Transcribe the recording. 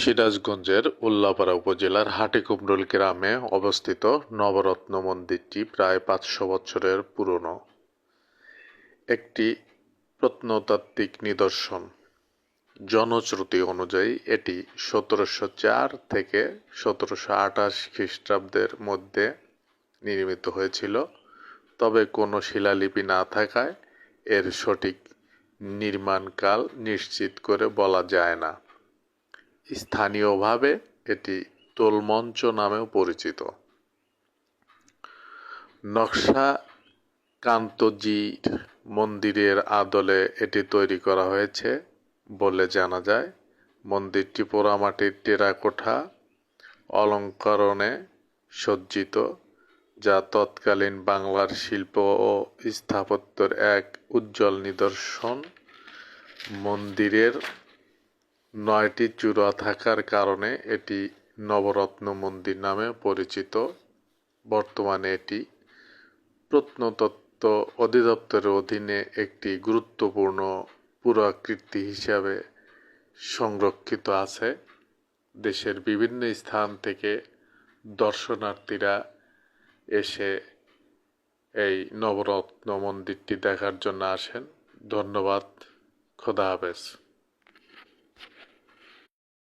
সিরাজগঞ্জের উল্লাপাড়া উপজেলার হাটিকুমরুল গ্রামে অবস্থিত নবরত্ন মন্দিরটি প্রায় পাঁচশো বছরের পুরনো। একটি প্রত্নতাত্ত্বিক নিদর্শন। জনশ্রুতি অনুযায়ী এটি সতেরোশো চার থেকে সতেরোশো আঠাশ খ্রিস্টাব্দের মধ্যে নির্মিত হয়েছিল। তবে কোনো শিলালিপি না থাকায় এর সঠিক নির্মাণকাল নিশ্চিত করে বলা যায় না। স্থানীয়ভাবে এটি তোলমঞ্চ নামেও পরিচিত। নকশা কান্তজির মন্দিরের আদলে এটি তৈরি করা হয়েছে বলে জানা যায়। মন্দিরটি পোড়ামাটির টেরাকোঠা অলঙ্করণে সজ্জিত, যা তৎকালীন বাংলার শিল্প ও স্থাপত্যের এক উজ্জ্বল নিদর্শন। মন্দিরের নয়টি চূড়া থাকার কারণে এটি নবরত্ন মন্দির নামে পরিচিত। বর্তমানে এটি প্রত্নতত্ত্ব অধিদপ্তরের অধীনে একটি গুরুত্বপূর্ণ পুরাকীর্তি হিসাবে সংরক্ষিত আছে। দেশের বিভিন্ন স্থান থেকে দর্শনার্থীরা এসে এই নবরত্ন মন্দিরটি দেখার জন্য আসেন। ধন্যবাদ। খোদা হাফেজ।